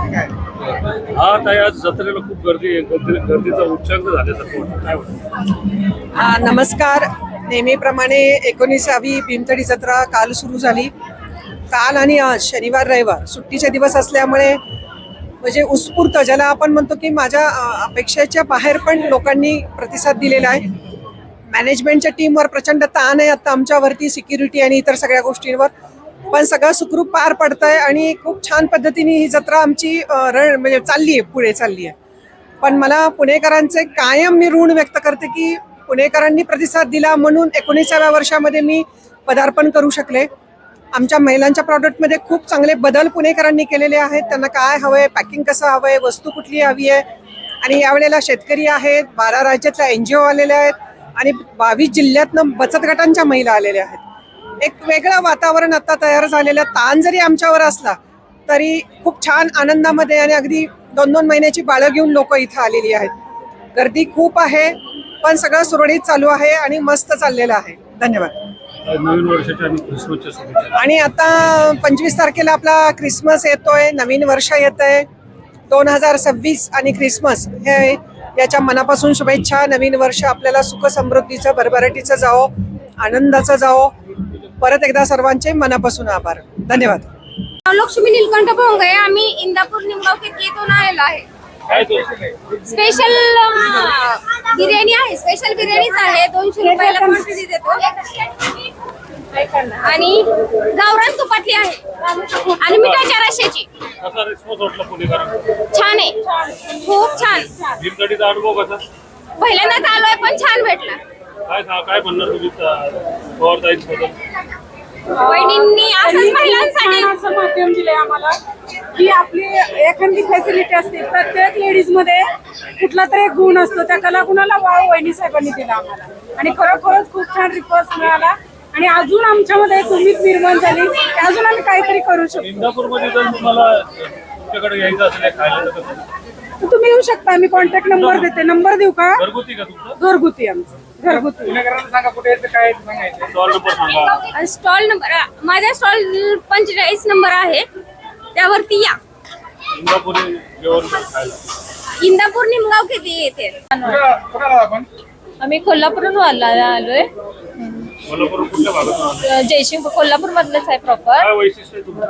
हा आता या जत्रेला खूप गर्दी आहे. गर्दी- गर्दीचा उच्चांक झाल्यासारखं वाटतं. काय वाटतं? नमस्कार. नेहमीप्रमाणे एकोणीसावी भीमथडी जत्रा काल सुरू झाली. काल आणि आज शनिवार रविवार सुट्टीचे दिवस असल्यामुळे म्हणजे उत्स्फूर्त ज्याला आपण म्हणतो की माझ्या अ, अपेक्षेच्या बाहेर पण लोकांनी प्रतिसाद दिलेला आहे. मॅनेजमेंटच्या टीमवर प्रचंड ताण आहे आता आमच्यावरती सिक्युरिटी आणि इतर सगळ्या गोष्टींवर. पण सगळं सुखरूप पार पडत आहे आणि खूप छान पद्धतीने ही जत्रा आमची रण म्हणजे चालली आहे पुढे चालली आहे पण मला पुणेकरांचे कायम मी ऋण व्यक्त करते की पुणेकरांनी प्रतिसाद दिला म्हणून एकोणीसाव्या वर्षामध्ये मी पदार्पण करू शकले. आमच्या महिलांच्या प्रॉडक्टमध्ये खूप चांगले बदल पुणेकरांनी केलेले आहेत. त्यांना काय हवं आहे पॅकिंग कसं हवं आहे वस्तू कुठली हवी आहे? आणि यावेळेला शेतकरी आहेत बारा राज्यातल्या एन जी ओ आलेल्या आहेत आणि बावीस जिल्ह्यातनं बचत गटांच्या महिला आलेल्या आहेत. एक वेगळं वातावरण आता तयार झालेलं ताण जरी आमच्यावर असला तरी खूप छान आनंदामध्ये आणि अगदी दोन दोन महिन्याची बाळं घेऊन लोक इथं आलेली आहेत. गर्दी खूप आहे पण सगळं सुरळीत चालू आहे आणि मस्त चाललेलं आहे. धन्यवाद. आणि आता पंचवीस तारखेला आपला क्रिसमस येतोय नवीन वर्ष येत आहे दोन हजार सव्वीस आणि क्रिसमस हे याच्या मनापासून शुभेच्छा. नवीन वर्ष आपल्याला सुख समृद्धीचं भरभराटीचं जावो आनंदाचं जावो. परत एकदा सर्वांचे मनापासून आभार. धन्यवाद. लक्ष्मी नीलकंठ भोंगे आम्ही इंदापूर निमगाव येथून आलेलो आहे. स्पेशल बिर्याणी आहे. स्पेशल बिर्याणीच आहे. दोनशे रुपयाला क्वांटिटी देतो. आणि गावरान तुपातली आहे. आणि मिठाच्या रश्याची वाटला पुणेकरांना छान आहे. खूप छान. पहिल्यांदाच आलोय पण छान भेटला. काय सांग काय म्हणणार तुम्ही पवारताईंबद्दल वहिनींनी असंच महिलांसाठी छान असं माध्यम दिलंय आम्हाला की आपली एखादी फॅसिलिटी असते प्रत्येक लेडीजमध्ये कुठला तरी एक गुण असतो त्या कला गुणाला वाव वहिनी साहेबांनी दिला आम्हाला. आणि खरोखरच खूप छान रिस्पॉन्स मिळाला. आणि अजून आमच्यामध्ये एक उमेद निर्माण झाली अजून आम्ही काहीतरी करू शकतो. इंदापूरमध्ये जर तुम्हाला तुमच्याकडे यायचं असेल खायला तुम्ही येऊ शकता. मी कॉन्टॅक्ट नंबर देते. नंबर देऊ का? घरगुती का तुमचं? घरगुती आमचं. घरगुती. स्टॉल नंबर सांगा. स्टॉल नंबर माझा स्टॉल पंचेचाळीस नंबर आहे. त्यावरती या. इंदापुरी जेवण खायला इंदापूर निमगाव किती येते? आम्ही कोल्हापूरहून आला आलोय. कोल्हापूर कुठल्या भागातून आले? जयशिंग कोल्हापूर मधलंच आहे प्रॉपर काय वैशिष्ट्य आहे तुमचं?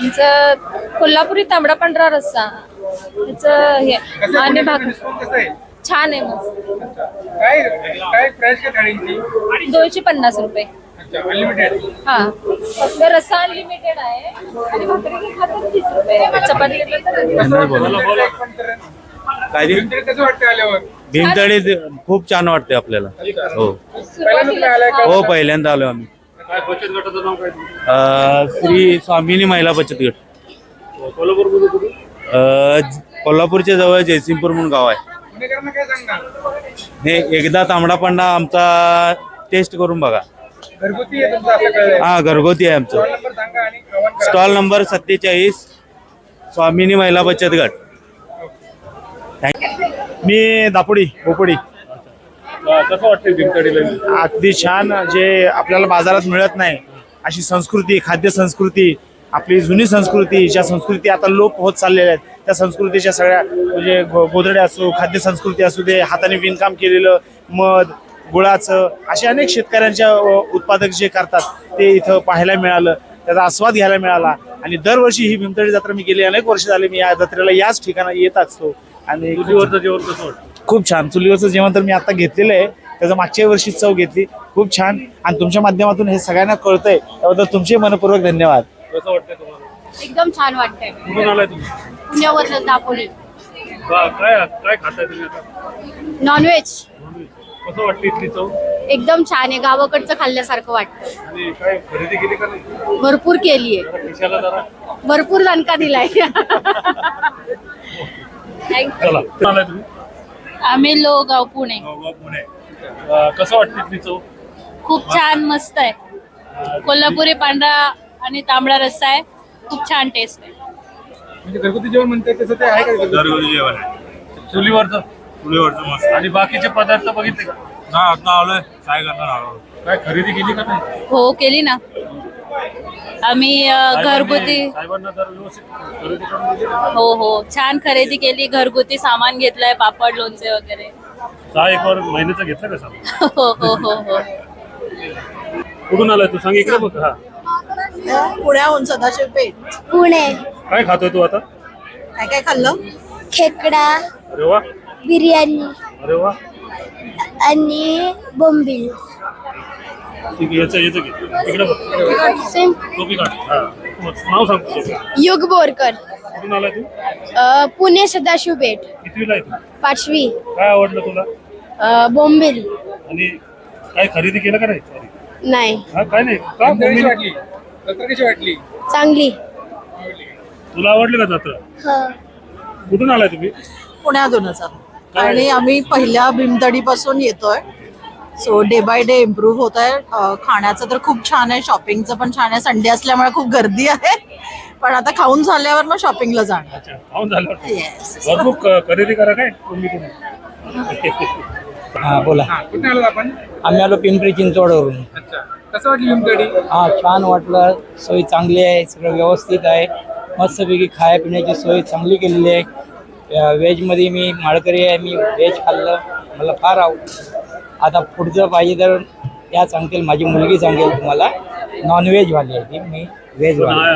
आमचं कोल्हापुरी तांबडा पांढरा रस्सा. त्याचं हे आणि भाकर छान आहे मस्त. काय काय प्राइस थाळींची? दोनशे पन्नास रुपये. अच्छा अनलिमिटेड हा. फक्त रस्सा अनलिमिटेड आहे. आणि भाकरी घेतला तर तीस रुपये. चपाती घेतलं तर बोला बोला काय ते? कसं वाटतं आल्यावर? भीमतडीत खूप छान वाटते आपल्याला. हो. पहिल्यांदा आलाय हो पहिल्यांदा आलो आम्ही. काय बचत गटाचं नाव काय? तुमचं अं, श्री स्वामिनी महिला बचत गट. कोल्हापूरमध्ये कुठे? कोल्हापूरच्या जवळ जयसिंगपूर म्हणून गाव आहे. हे एकदा तांबडा पांढरा आमचा टेस्ट करून बघा. घरगुती हा घरगुती आहे स्टॉल आमचं स्टॉल नंबर सत्तेचाळीस स्वामिनी महिला बचत गट. मी दापोडी बोपोडी अं, कसं भीमतडीला अगदी छान जे आपल्याला बाजारात मिळत नाही अशी संस्कृती खाद्य संस्कृती आपली जुनी संस्कृती ज्या संस्कृती आता लोप होत चाललेल्या आहेत त्या संस्कृतीच्या सगळ्या म्हणजे गोधड्या असो खाद्य संस्कृती असू दे हाताने विणकाम केलेलं मध गुळाचं असे अनेक शेतकऱ्यांच्या उत्पादक जे करतात ते इथं पाहायला मिळालं त्याचा आस्वाद घ्यायला मिळाला. आणि दरवर्षी ही भीमतडी जत्रा मी गेली अनेक वर्ष झाली मी या जत्रेला याच ठिकाणी येत असतो. आणि चुलीवरचं जेवण कसं खूप छान. चुलीवरचं जेवण तर मी आता घेतलेलं आहे. त्याचं मागच्या वर्षी चव घेतली. खूप छान. आणि तुमच्या माध्यमातून हे सगळ्यांना कळतंय. त्याबद्दल तुमचे मनपूर्वक धन्यवाद. कसं वाटतंय तुम्हाला? एकदम छान वाटतंय. कुठून आलाय तुम्ही? पुण्यावरच दापोली. काय काय खाताय तुम्ही आता? नॉनव्हेज कसं वाटतं इथली चव? एकदम छान आहे गावाकडचं खाल्ल्यासारखं वाटतं. आणि काय खरेदी केली का नाही? भरपूर केली आहे. जरा खिशाला जरा. भरपूर दणका दिलाय. थँक्यू चला कुठून आलाय तुम्ही? आम्ही लोगाव पुणे. गावगाव पुणे. अं, कसं वाटतं इथली चव? खूप छान मस्त आहे. कोल्हापुरी पांढरा आणि तांबडा रस्सा आहे. खूप छान टेस्ट आहे. म्हणजे घरगुती जेवण म्हणतात तसं ते आहे का घरगुती? जेवण आहे. चुलीवरचं? चुलीवरचं मस्त. आणि बाकीचे पदार्थ बघितले का? आता आलोय. काय करणार काय खरेदी केली का नाही? हो केली ना. आम्ही अ, घरगुती साहेबांना जर व्यवस्थित खरेदी करून दिली ना, हो हो. छान खरेदी केली. घरगुती सामान घेतलंय पापड लोणचे वगैरे. सहा एक वर महिन्याचं घेतलं का सामान? हो हो हो हो. कुठून आलाय तू? सांग इकडे बघ. हा. पुण्याहून सदाशिव पेठ. पुणे. काय खातोय तू आता? काय काय खाल्लं? खेकडा अरे वा. बिर्याणी अरे वा. आणि बोंबील. ठीक आहे याचं याचं घे. इकडे बघ. टोपी काढ. हा. तू नाव सांग तुझं. युग बोरकर कुठून आलाय तू? अ, पुणे सदाशिव पेठ. कितवीला आहे तू? पाचवी. काय आवडलं तुला? अ, बोंबील. आणि काय खरेदी केलं का नाही? Sorry. नाही. हा काय नाही. का जत्रा कशी वाटली? चांगली. तुला आवडली का जत्रा? कुठून आलाय तुम्ही? पुण्यातूनच आणि आम्ही पहिल्या भीमतडीपासून येतोय. So day by day improve होत आहे अं, खाण्याचं तर खूप छान आहे. शॉपिंगचं पण छान आहे. संडे असल्यामुळे खूप गर्दी आहे. पण आता खाऊन झाल्यावर मग शॉपिंगला जाणार. अच्छा खाऊन झालं येस भरपूर क- खरेदी करा काय? तुम्ही कुठून? हा. बोला. हा कुठे आलो आपण? आम्ही आलो पिंपरी चिंचवडवरून. अच्छा. कसं वाटली भीमतडी हा छान वाटलं. सोय चांगली आहे सगळं व्यवस्थित आहे. मस्तपैकी खाया पिण्याची सोय चांगली केलेली आहे. व्हेजमध्ये मी माळकरी आहे मी व्हेज खाल्लं. मला फार आव आता पुढचं पाहिजे तर या सांगतील माझी मुलगी सांगेल तुम्हाला. नॉनव्हेजवाली आहे ती मी व्हेजवाली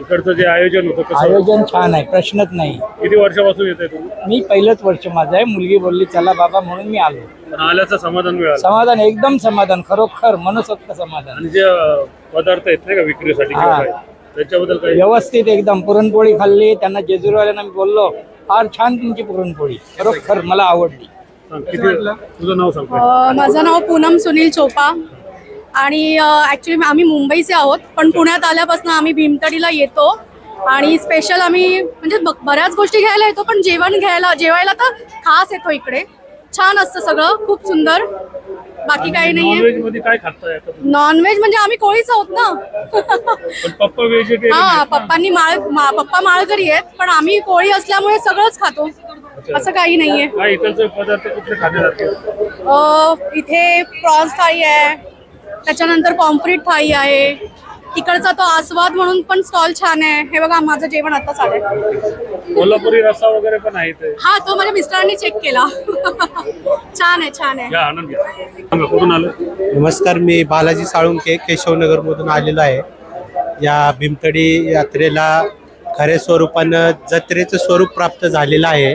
इकडचं जे आयोजन होतं कसं आयोजन छान आहे प्रश्नच नाही. किती वर्षापासून येत आहे तुम्ही? मी पहिलंच वर्ष माझं आहे मुलगी बोलली चला बाबा म्हणून मी आलो. पण आल्याचं समाधान मिळालं. समाधान एकदम समाधान खरोखर मनसोक्त समाधान. आणि जे अ, पदार्थ आहेत नाही का विक्रीसाठी किंवा हा. काय त्याच्याबद्दल काही व्यवस्थित एकदम पुरणपोळी खाल्ली त्यांना जेजुरीवाल्यांना मी बोललो फार छान तुमची पुरणपोळी खरोखर मला आवडली. सांग, किती तुझं नाव सांग. अ, माझं नाव पूनम सुनील चोपा. आणि ॲक्च्युली आम्ही मुंबईचे आहोत पण पुण्यात आल्यापासून आम्ही भीमतडीला येतो. आणि स्पेशल आम्ही म्हणजे बऱ्याच गोष्टी घ्यायला येतो पण जेवण घ्यायला जेवायला तर खास येतो इकडे. छान असतं सगळं खूप सुंदर. बाकी काही नाहीये. नॉनव्हेज म्हणजे आम्ही कोळीच आहोत ना. हा पप्पांनी माळ पप्पा माळकरी आहेत पण आम्ही कोळी असल्यामुळे सगळंच खातो. असं काही नाहीये. इथे प्रॉन्स थाळी आहे. त्याच्यानंतर पॉम्फ्रेट थाळी आहे. तिकडचा तो आस्वाद म्हणून पण स्टॉल छान आहे. हे बघा माझं जेवण आताच आलंय. कोल्हापुरी रस्सा वगैरे पण आहे इथे. हा तो माझ्या मिस्टरांनी चेक केला. छान आहे छान आहे. घ्या आनंद घ्या. सांगा कुठून आलं? नमस्कार मी बालाजी साळुंके केशवनगरमधून आलेलो आहे. या भीमतडी यात्रेला खऱ्या स्वरूपानं जत्रेचं स्वरूप प्राप्त झालेलं आहे.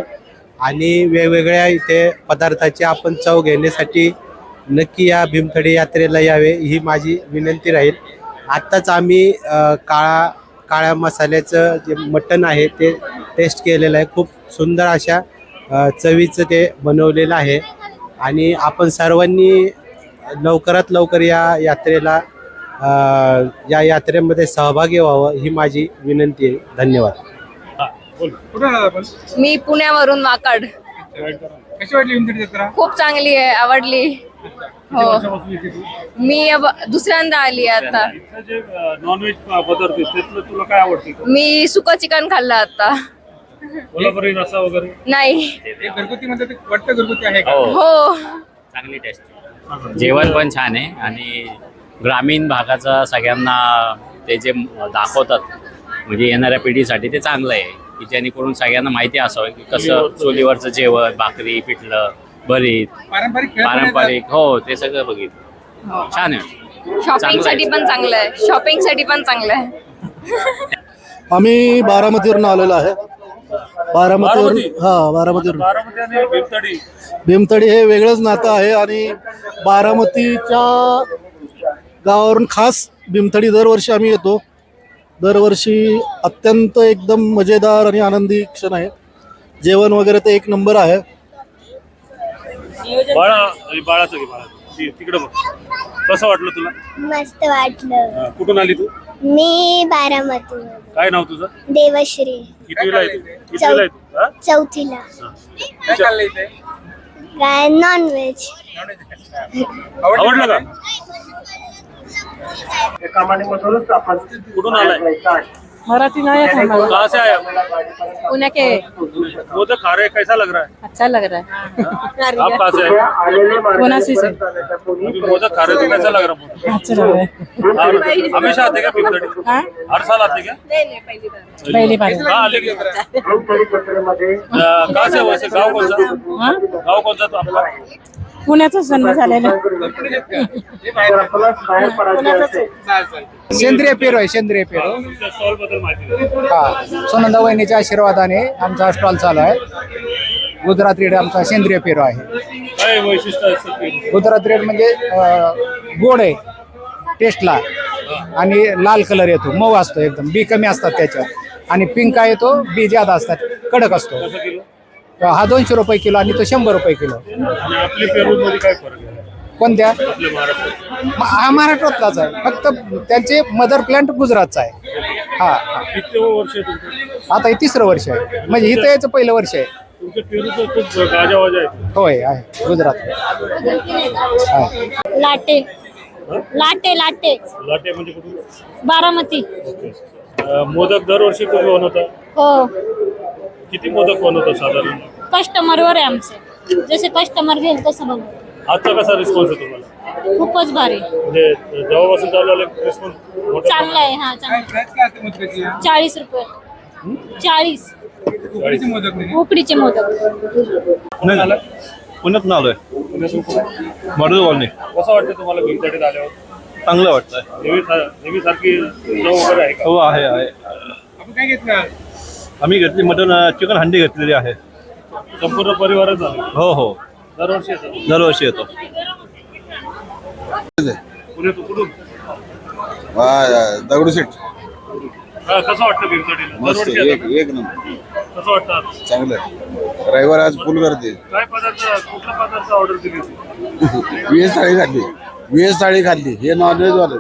आणि वेगवेगळ्या इथे पदार्थाची आपण चव घेण्यासाठी नक्की या भीमतडी यात्रेला यावे ही माझी विनंती राहील. आत्ताच आम्ही काळा काळ्या मसाल्याचं जे मटण आहे ते टेस्ट केलेलं आहे. खूप सुंदर अशा चवीचं ते बनवलेलं आहे. आणि आपण सर्वांनी लवकरात लवकर या यात्रेला या यात्रेमध्ये सहभागी व्हावं ही माझी विनंती आहे. धन्यवाद. हा, मी पुण्यावरून वाकड. खूप चांगली आहे आवडली. तू मी अब- दुसऱ्यांदा आली आता. जे नॉनव्हेज पदार्थ आहेत त्यातलं तुला काय आवडतं मी सुक चिकन खाल्लं आता. कोल्हापुरी रस्सा वगैरे? नाही. हे घरगुती म्हणतात ते वाटतं घरगुती आहे का? हो. चांगली टेस्ट जेवण पण छान आहे आणि ग्रामीण भागाचा सगळ्यांना ते जे दाखवतात म्हणजे येणाऱ्या पिढीसाठी ते चांगलं आहे. की जेणेकरून सगळ्यांना माहिती असावं की कसं चुलीवरचं जेवण भाकरी पिठलं भरीत पारंपरिक खेळ पण येतात. पारंपरिक हो ते सगळं बघितलं. छान आहे. शॉपिंगसाठी पण चांगलं आहे. शॉपिंगसाठी पण चांगलं आहे. आम्ही बारामतीवरून आलेलो आहे. बारामतीवरून बारामती? हा बारामतीवरून. बारामती आणि भीमतडी. भीमतडी हे वेगळंच नातं आहे आणि बारामतीच्या गावावरून खास भीमतडी दरवर्षी आम्ही येतो. दरवर्षी अत्यंत एकदम मजेदार आणि आनंदी क्षण आहे. जेवण वगैरे ते एक नंबर आहे. बाळा बाळाचं घे बाळाचं ती- तिकडं बघ. कसं वाटलं तुला? मस्त वाटलं. हा, कुठून आली तू? मी बारामती काय नाव तुझं? देवश्री. कितवीला आहे तू? कितवीला आहे तू? हा? चौथीला. काय चाललंय इथे? काय नॉनव्हेज आवडलं का? कुठून आलाय? मराठी नाही येत हमारा कहाँ से आप पुणे के. मोदक खा रहे हैं कैसा लग रहा है? अच्छा लग रहा है। आप कहाँ से आए? कोणाशी से अभी मोदक खा रहे थे कैसा लग रहा है? अच्छा लग रहा है। और हमेशा आते क्या भीमतड़ी हाँ? हर साल आते क्या? पहली बार। कहाँ आले क्या? अ, कहाँ से हो वैसे गाँव कौन सा? हाँ? गाँव कौन सा तो आपका? पुण्याचा जन्म झालेला. सेंद्रिय पेरू आहे सेंद्रिय पेरू. हा सुनंदा वहिनीच्या आशीर्वादाने आमचा स्टॉल चालू आहे. गुजरात रेड आमचा सेंद्रिय पेरू आहे. काय वैशिष्ट्य? गुजरात रेड म्हणजे अं, गोड आहे टेस्टला. आणि लाल कलर येतो मऊ असतो एकदम. बी कमी असतात त्याच्यात. आणि पिंक येतो बी ज्यादा असतात. कडक असतो. कसं किलो हा दोनशे रुपये किलो आणि तो शंभर रुपये किलो. आणि आपल्या पेरू मध्ये काय फरक आहे? कोणत्या? आपल्या महाराष्ट्रात. म- हा महाराष्ट्रातलाच आहे. फक्त त्यांचे मदर प्लांट गुजरातचा आहे. हा हा. किती वर्ष आहे तुमचं? आता हे तिसरं वर्ष आहे. म्हणजे इथं यायचं पहिलं वर्ष आहे. तुमच्या पेरूचं खूप गाजावाजा आहे. होय आहे. गुजरात. आहे लाटे. लाटे लाटे. लाटे म्हणजे कुठून? बारामती. अ, मोदक दरवर्षी तुम्ही बनवता हो. किती मोदक बनवता साधारण? कस्टमरवर आहे आमचे. जसे कस्टमर घेईल तसं बघ आजचा कसा रिस्पॉन्स आहे तुम्हाला? खूपच भारी. म्हणजे जेव्हापासून चालू झालं रिस्पॉन्स मोठा चांगला आहे हा चांगला चाळीस रुपये. चाळीस. उकडीचे मोदक पुण्यात आलोय मरुद कॉलनी. कसं वाटतं तुम्हाला भीमतडीत आल्यावर? चांगलं वाटतंय. नेहमी सारखी चव वगैरे आहे का? हो आहे आहे. आपण काय घेतलं? आम्ही घेतली मटन चिकन हंडी घेतलेली आहे. संपूर्ण परिवारच झाले हो हो. दरवर्षी येतात दरवर्षी येतो. कुठून? दगडूशेठ हा, कसं वाटतं भीमतडीला मस्त दरवर्षी एक येतात. एक नंबर. कसं वाटतं आज? चांगलं रविवार आज फुल करते काय पदार्थ कुठला पदार्थ ऑर्डर दिली होती? व्हेज थाळी खाल्ली. व्हेज थाळी खाल्ली. हे नॉनव्हेज वाले.